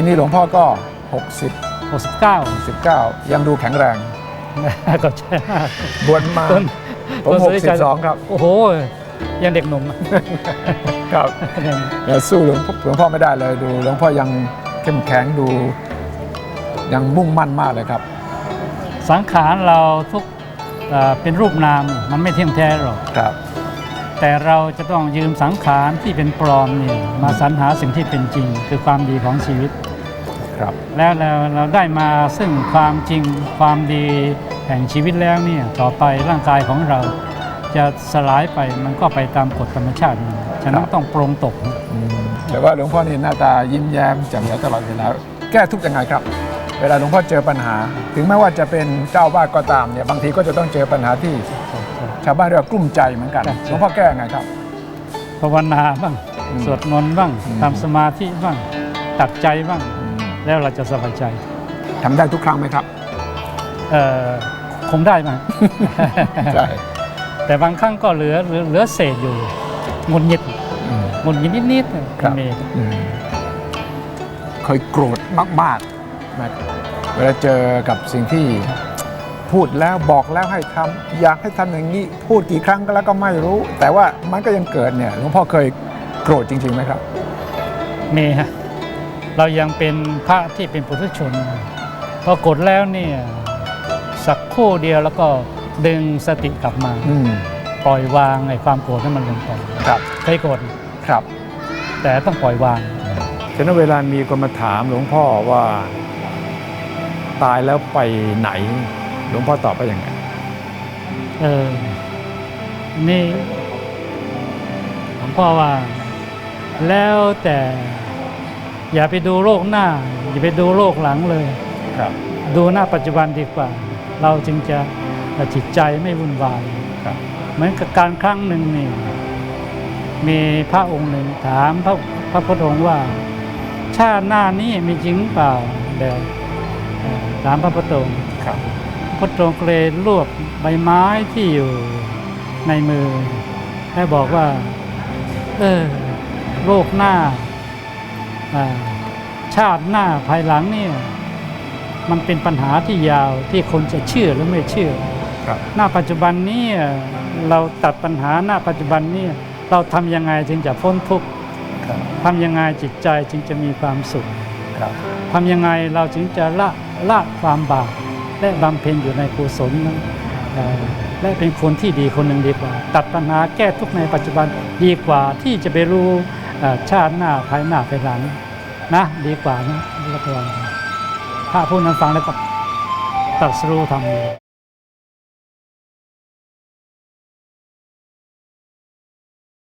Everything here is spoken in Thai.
ปีนี้หลวงพ่อก็ 60 69 19 ยังดูแข็งแรง ก็ใช่บวชมา ต้นผมต้นสุริชัย62 ครับ โอ้โห ยังเด็กหนุ่มครับแต่สู้หลวงพ่อหลวงพ่อไม่ได้เลยดู หลวงพ่อยังเข้มแข็งดู ยังมุ่งมั่นมากเลยครับ สังขารเราทุกเอ่อเป็นรูปนามมันไม่เที่ยงแท้หรอก ครับ แต่เราจะต้องยืมสังขารที่เป็นปลอมนี่มาสรรหาสิ่งที่เป็นจริง คือความดีของชีวิต ครับ แล้วเราเราได้มาซึ่งความจริงความดีแห่งชีวิตแล้วเนี่ยต่อไปร่างกายของเราจะสลายไปมันก็ไปตามกฎธรรมชาติมันฉะนั้นต้องปรงตกอืมแต่ว่าหลวงพ่อนี่หน้าตายิ้มแย้มแจ่มใสตลอดเวลาแก้ทุกข์ยังไงครับ เวลาหลวงพ่อเจอปัญหา ถึงแม้ว่าจะเป็นเจ้าวาดก็ตามเนี่ยบางทีก็จะต้องเจอปัญหาที่ ชาวบ้านเรียกว่ากลุ้มใจเหมือนกันใช่ หลวงพ่อแก้ยังไงครับ ภาวนาบ้าง อืมสวดมนต์บ้างอืม ทำสมาธิบ้าง ตัดใจบ้างอืม แล้วเราจะสบายใจทำได้ทุกครั้งไหมครับ เอ่อคงได้ไหมใช่ แต่บางครั้งก็เหลือเหลือเหลือเศษอยู่หงุดหงิดอืม หงุดหงิดนิดๆเนี่ยครับมีอืมเคยโกรธมากๆไหมเวลาเจอกับสิ่งที่พูดแล้วบอกแล้วให้ทำอยากให้ทำอย่างนี้ พูดกี่ครั้งก็แล้วก็ไม่รู้ แต่ว่ามันก็ยังเกิดเนี่ยหลวงพ่อเคยโกรธจริงๆไหมครับ มีฮะ เรายังเป็นพระที่เป็นปุถุชนพอกดแล้วเนี่ยสักครู่เดียวแล้วก็ดึงสติกลับมาอืมปล่อยวางไอ้ความโกรธให้มันลงไปครับเคยโกรธครับ แต่ต้องปล่อยวางฉะนั้นเวลามีคนมาถามหลวงพ่อว่า ตายแล้วไปไหน หลวงพ่อตอบว่าอย่างไงเออนี่หลวงพ่อว่า แล้วแต่ อย่าไปดูโลกหน้า อย่าไปดูโลกหลังเลย ครับ ดูหน้าปัจจุบันดีกว่า เราจึงจะจิตใจไม่วุ่นวายครับ เหมือนกับการครั้งหนึ่งนี่มีพระองค์หนึ่งถามพระพระพุทธองค์ว่า ชาติหน้านี้มีจริงเปล่าเดี๋ยวเอ่อถามพระพุทธองค์ครับพระพุทธองค์ก็เลยรวบใบไม้ที่อยู่ในมือและบอกว่า เออโลกหน้าอ่า ชาติหน้าภายหลังเนี่ยมันเป็นปัญหาที่ยาวที่คนจะเชื่อหรือไม่เชื่อครับหน้าปัจจุบันนี้เราตัดปัญหาหน้าปัจจุบันนี้เราทำยังไงจึงจะพ้นทุกข์ครับทำยังไงจิตใจจึงจะมีความสุขครับทำยังไงเราจึงจะละละความบาปและบำเพ็ญอยู่ในกุศลนั้นเอ่อและเป็นคนที่ดีคนหนึ่งดีกว่า ตัดปัญหาแก้ทุกข์ในปัจจุบันดีกว่าที่จะไปรู้เอ่อ ชาติหน้าภายหน้าภายหลังนะดีกว่านะแล้วก็ถ้าผู้นั้นฟังแล้วก็ตัดสรู้ทำเลย